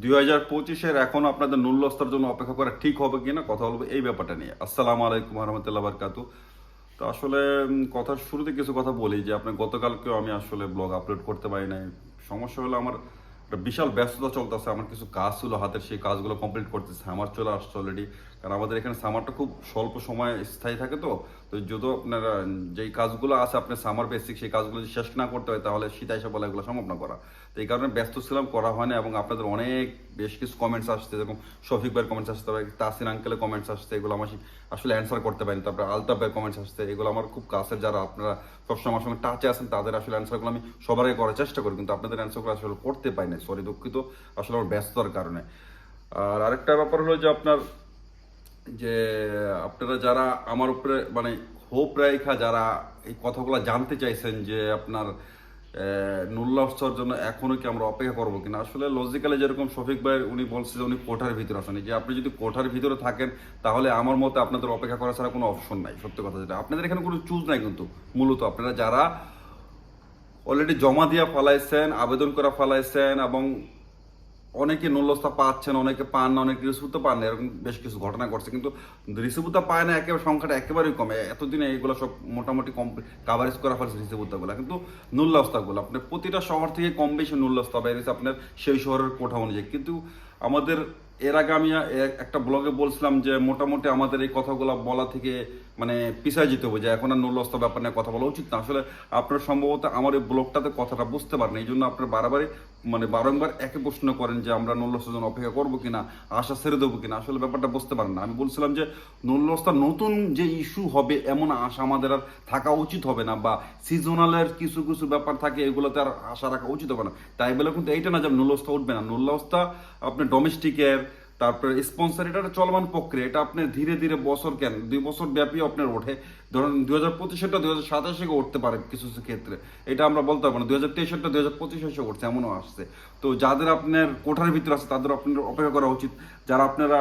দুই হাজার পঁচিশের এখন আপনাদের নূল্যস্তর জন্য অপেক্ষা করা ঠিক হবে কিনা কথা বলব এই ব্যাপারটা নিয়ে। আসসালাম আলাইকুম রহমতুল্লাহ বারকাতু তো আসলে কথার শুরুতে কিছু কথা বলি যে আপনার গতকালকেও আমি আসলে ব্লগ আপলোড করতে পারি নাই। সমস্যা হলো আমার একটা বিশাল ব্যস্ততা চলতেছে, আমার কিছু কাজ ছিল হাতের, সেই কাজগুলো কমপ্লিট করতেছে। আমার চলে আসছে অলরেডি কারণ আমাদের এখানে সামারটা খুব স্বল্প সময় স্থায়ী থাকে তো তো যদি আপনার যেই কাজগুলো আছে আপনার সামার বেসিক সেই কাজগুলো যদি শেষ না করতে হয়, তাহলে শীত এসে বলা এগুলো সম্ভব না করা। তো এই কারণে ব্যস্ত ছিলাম, করা হয় না এবং আপনাদের অনেক বেশ কিছু কমেন্টস আসছে, যেরকম শফিক ভাইয়ের কমেন্টস আসতে পারে, তাসিন আঙ্কেলের কমেন্টস আসছে, এগুলো আমার আসলে অ্যান্সার করতে পারিনি, তারপরে আলতাফ ভাইয়ের কমেন্টস আসছে, এগুলো আমার খুব কাছের যারা আপনারা সবসময় আমার সঙ্গে টাচে আছেন, তাদের আসলে অ্যান্সারগুলো আমি সবার আগে করার চেষ্টা করি, কিন্তু আপনাদের অ্যান্সারগুলো আসলে করতে পারি না সরি দুঃখিত, আসলে আমার ব্যস্ততার কারণে। আর আরেকটা ব্যাপার হলো যে আপনার যে আপনারা যারা আমার উপরে মানে হোপ রেখা যারা এই কথাগুলো জানতে চাইছেন যে আপনার নুল্লাহর জন্য এখনও কি আমরা অপেক্ষা করব কিনা, আসলে লজিক্যালি যেরকম শফিক ভাই উনি বলছে যে উনি কোঠার ভিতরে আছেন। যে আপনি যদি কোঠার ভিতরে থাকেন, তাহলে আমার মতে আপনাদের অপেক্ষা করা ছাড়া কোনো অপশন নাই, সত্যি কথা যেটা। আপনাদের এখানে কোনো চুজ নাই কিন্তু, মূলত আপনারা যারা অলরেডি জমা দিয়া ফেলাইছেন, আবেদন করা ফেলাইছেন এবং অনেকে নুল্লস্তা পাচ্ছেন, অনেকে পান না, অনেকে রিসিভটা পান না, এরকম বেশ কিছু ঘটনা ঘটছে। কিন্তু রিসিভটা পায় না, একেবারে সংখ্যাটা একেবারেই কমে। এতদিনে এইগুলো সব মোটামুটি কম কাভারেজ করা ফেলছে রিসিভটাগুলো কিন্তু নুল্লাস্তাগুলো আপনার প্রতিটা শহর থেকে কম বেশি নুল্লাস্তা বেরিয়েছে আপনার সেই শহরের কোঠা অনুযায়ী। কিন্তু আমাদের এর আগে আমি একটা ব্লগে বলছিলাম যে মোটামুটি আমাদের এই কথাগুলো বলা থেকে মানে পিছায় যেতে হবে যে এখন আর নুল্লস্তা ব্যাপার নিয়ে কথা বলা উচিত না। আসলে আপনার সম্ভবত আমার এই ব্লগটাতে কথাটা বুঝতে পারেন এই জন্য আপনার বারবারই মানে বারংবার একে প্রশ্ন করেন যে আমরা নুল্লস্তার জন্য অপেক্ষা করব কিনা, আশা ছেড়ে দেবো কিনা, আসলে ব্যাপারটা বুঝতে পারেন না। আমি বলছিলাম যে নুল্লস্তা নতুন যে ইস্যু হবে এমন আশা আমাদের আর থাকা উচিত হবে না, বা সিজনালের কিছু কিছু ব্যাপার থাকে এগুলোতে আর আশা রাখা উচিত হবে না। তাই বলে কিন্তু এইটা না যে নুল্লস্তা উঠবে না। নুল্লস্তা আপনি ডোমেস্টিকের তারপরে স্পন্সর এটা একটা চলমান প্রক্রিয়া, এটা আপনার ধীরে ধীরে বছর কেন? দুই বছর ব্যাপী আপনার ওঠে। ধরুন দুই হাজার পঁচিশেরটা দুই হাজার সাতাশে উঠতে পারে কিছু কিছু ক্ষেত্রে। এটা আমরা বলতে পারব না। দুই হাজার তেইশেরটা দুই হাজার পঁচিশে এসে উঠছে, এমনও আসছে। তো যাদের আপনার কোঠার ভিতরে আছে, তাদের আপনার অপেক্ষা করা উচিত। যারা আপনারা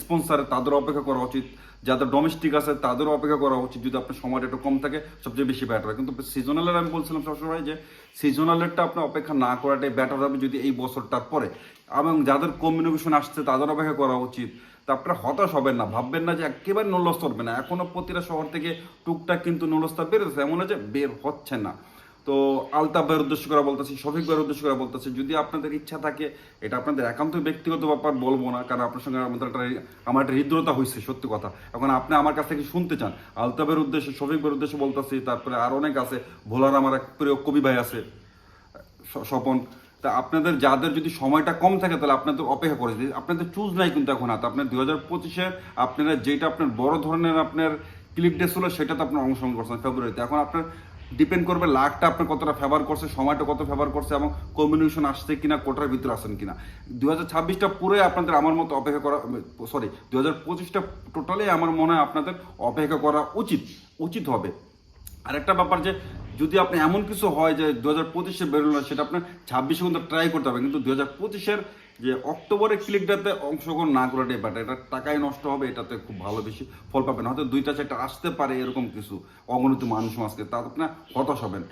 স্পন্সার তাদের অপেক্ষা করা উচিত। যাদের ডোমেস্টিক আছে, তাদেরও অপেক্ষা করা উচিত যদি আপনার সময়টা একটু কম থাকে, সবচেয়ে বেশি ব্যাটার হয়। কিন্তু সিজনালের আমি বলছিলাম সবসময় যে সিজনালেরটা আপনার অপেক্ষা না করাটাই ব্যাটার হবে যদি এই বছরটার পরে। এবং যাদের কমিউনিকেশন আসছে, তাদের অপেক্ষা করা উচিত। তা আপনারা হতাশ হবেন না, ভাববেন না যে একেবারে নলস্ত হবে না। এখনও প্রতিটা শহর থেকে টুকটাক কিন্তু নলস্তা বেরোচ্ছে এমন যে বের হচ্ছে না। তো আলতাফ ভাইয়ের উদ্দেশ্য করে বলতেছি, শফিক ভাইয়ের উদ্দেশ্য করে বলতেছি, যদি আপনাদের ইচ্ছা থাকে, এটা আপনাদের একান্ত ব্যক্তিগত ব্যাপার বলব না, কারণ আপনার সঙ্গে আমাদের একটা আমার একটা হৃদ্রতা হয়েছে সত্যি কথা। এখন আপনি আমার কাছ থেকে শুনতে চান আলতাফের উদ্দেশ্যে, শফিক ভাইয়ের উদ্দেশ্যে বলতেছি, তারপরে আর অনেক আছে, ভোলার আমার এক প্রিয় কবি ভাই আছে স্বপন। তা আপনাদের যাদের যদি সময়টা কম থাকে, তাহলে আপনাদের অপেক্ষা করে। আপনাদের চুজ নাই কিন্তু এখন হাতে। আপনার দুই হাজার পঁচিশের আপনারা যেটা আপনার বড় ধরনের আপনার ক্লিক ডে ছিল সেটাতে আপনার অংশগ্রহণ করছেন ফেব্রুয়ারিতে এখন আপনার ডিপেন্ড করবে লাখটা আপনার কতটা ফেভার করছে, সময়টা কত ফেভার করছে এবং কমিউনিকেশন আসছে কিনা কোটার ভিতরে আসেন কিনা। দু হাজার ছাব্বিশটা পুরোই আপনাদের আমার মতো অপেক্ষা করা সরি দু হাজার পঁচিশটা টোটালি আমার মনে হয় আপনাদের অপেক্ষা করা উচিত উচিত হবে। আরেকটা ব্যাপার যে, যদি আপনি এমন কিছু হয় যে দু হাজার পঁচিশে বেরোলো সেটা আপনার ছাব্বিশে কিন্তু ট্রাই করতে হবে, কিন্তু দু হাজার পঁচিশের যে অক্টোবরের ক্লিকটাতে অংশগ্রহণ না করাটাই ব্যাটার এটা টাকাই নষ্ট হবে, এটাতে খুব ভালো বেশি ফল পাবেন। হয়তো দুইটা চারটা আসতে পারে এরকম কিছু অগণিত মানুষ সমাজকে তা আপনার হতাশ হবেন।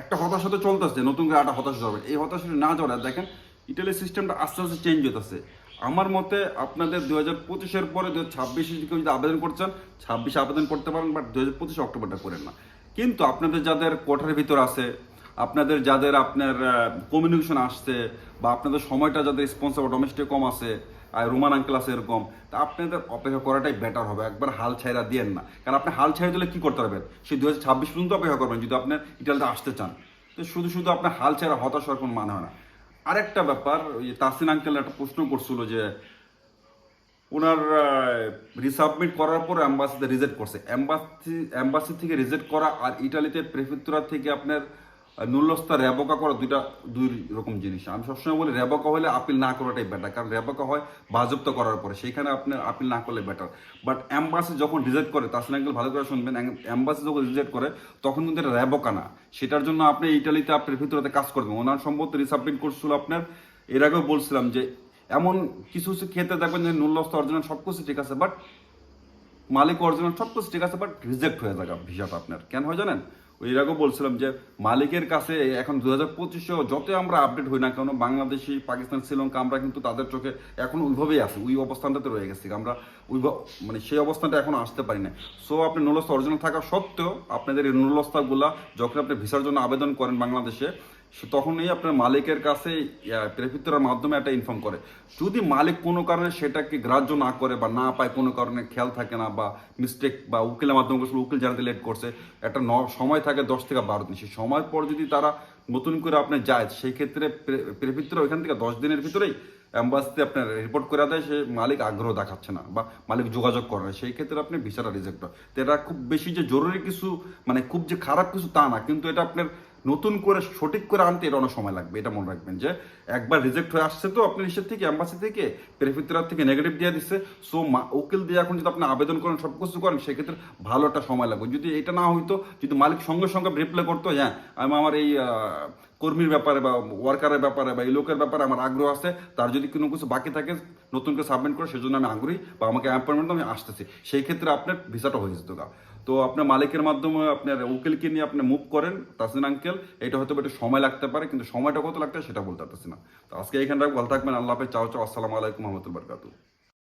একটা হতাশ হতে চলতেছে, নতুন করে একটা হতাশ হবে। এই হতাশ না যাওয়ার দেখেন, ইটালির সিস্টেমটা আস্তে আস্তে চেঞ্জ হতেছে আমার মতে আপনাদের দু হাজার পঁচিশের পরে দু হাজার ছাব্বিশে কেউ যদি আবেদন করছেন ছাব্বিশে আবেদন করতে পারেন, বাট দু হাজার পঁচিশে অক্টোবরটা করেন না। কিন্তু আপনাদের যাদের কোঠার ভিতর আছে আপনাদের যাদের আপনার কমিউনিকেশন আসছে বা আপনাদের সময়টা যাদের স্পন্সর বা ডোমেস্টিক কম আছে, আর রোমান আঙ্কেল আছে এরকম, তা আপনাদের অপেক্ষা করাটাই বেটার হবে। একবার হাল ছাইরা দিয়েন না। কারণ আপনি হাল ছাইরা দিলে কী করতে পারবেন? সেই দু হাজার ছাব্বিশ পর্যন্ত অপেক্ষা করবেন যদি আপনার ইটালিতে আসতে চান। তো শুধু শুধু আপনার হাল ছাইরা হতাশ হওয়ার কোনো মানে হয় না। আরেকটা ব্যাপার, ওই তাসিন আঙ্কেল একটা প্রশ্ন করছিল যে, ওনার রিসাবমিট করার পর অ্যাম্বাসিতে রিজেক্ট করছে। অ্যাম্বাসি অ্যাম্বাসি থেকে রিজেক্ট করা আর ইটালিতে প্রেফেক্তুরা থেকে আপনার নুল্লস্তা রেবকা করা দুইটা, দুই রকম জিনিস। আমি সবসময় বলি রেবকা হলে আপিল না করাটাই বেটার কারণ রেবকা হয় বাজপ্ত করার পরে। সেইখানে আপনার আপিল না করলে বেটার বাট অ্যাম্বাসি যখন রিজেক্ট করে তাসিন আঙ্কেল ভালো করে শুনবেন অ্যাম্বাসি যখন রিজেক্ট করে, তখন কিন্তু এটা রেবকা না। সেটার জন্য আপনি ইটালিতে, আপনার ভিতরে কাজ করবেন। ওনার সম্ভবত রিসাবমিট করছিল আপনার, এর আগেও বলছিলাম যে, এমন কিছু কিছু ক্ষেত্রে দেখবেন যে নুল্লস্ত অরিজিনাল সব কিছু ঠিক আছে বাট মালিক অরিজিনাল সব কিছু ঠিক আছে বাট রিজেক্ট হয়ে যাবে ভিসাটা আপনার। কেন হয় জানেন? এর আগেও বলছিলাম যে মালিকের কাছে এখন দু হাজার পঁচিশেও যতই আমরা আপডেট হই না কেন, বাংলাদেশি, পাকিস্তান, শ্রীলঙ্কা, আমরা কিন্তু তাদের চোখে এখন ওইভাবেই আছি, ওই অবস্থানটাতে রয়ে গেছি। আমরা ওই মানে সেই অবস্থানটা এখন আসতে পারি না সো আপনি নুলস্তা অরিজিনাল থাকা সত্ত্বেও আপনাদের এই নুলস্তাগুলা যখন আপনি ভিসার জন্য আবেদন করেন বাংলাদেশে তখনই আপনার মালিকের কাছে প্রেফিত্তরার মাধ্যমে একটা ইনফর্ম করে। যদি মালিক কোনো কারণে সেটাকে গ্রাহ্য না করে বা না পায়, কোনো কারণে খেয়াল থাকে না বা মিস্টেক বা উকিলের মাধ্যমে উকিল জানাতে লেট করছে, একটা ন, সময় থাকে দশ থেকে বারো দিন। সেই সময় পর যদি তারা নতুন করে আপনি যায়, সেই ক্ষেত্রে প্রেফিত্তরা ওইখান থেকে দশ দিনের ভিতরেই অ্যাম্বাসিতে আপনার রিপোর্ট করে দেয়, সে মালিক আগ্রহ দেখাচ্ছে না বা মালিক যোগাযোগ করে না। সেই ক্ষেত্রে আপনি ভিসাটা রিজেক্ট হয়। তো এটা খুব বেশি যে জরুরি কিছু মানে খুব যে খারাপ কিছু তা না। কিন্তু এটা আপনার নতুন করে সঠিক করে আনতে এটা অনেক সময় লাগবে, এটা মনে রাখবেন যে একবার রিজেক্ট হয়ে আসছে তো আপনি নিশ্চয় থেকে অ্যাম্বাসি থেকে প্রেফিতরার থেকে নেগেটিভ দিয়ে দিচ্ছে সো উকিল দিয়ে এখন যদি আপনি আবেদন করেন সব কিছু করেন, সেক্ষেত্রে ভালো একটা সময় লাগবে। যদি এটা না হইতো, যদি মালিক সঙ্গে সঙ্গে রিপ্লাই করতো হ্যাঁ আমি আমার এই কর্মীর ব্যাপারে বা ওয়ার্কারের ব্যাপারে বা এই লোকের ব্যাপারে আমার আগ্রহ আছে, তার যদি কোনো কিছু বাকি থাকে, নতুন করে সাবমিট করে, সেজন্য আমি আগ্রহী বা আমাকে অ্যাপয়েন্টমেন্ট আমি আসতেছি। সেই ক্ষেত্রে আপনার ভিসাটা হয়ে যেত তো আপনার মালিকের মাধ্যমে আপনার উকিলকে নিয়ে আপনি মুভ করেন তাসিন আঙ্কেল এটা হয়তো একটু সময় লাগতে পারে, কিন্তু সময়টা কত লাগতে সেটা বলতে পারতেছি না। তো আজকে এখানটা ভালো থাকবেন, আল্লাহ হাফেজ, চাও চাও, আসসালামু আলাইকুম রহমতুল বরকাতু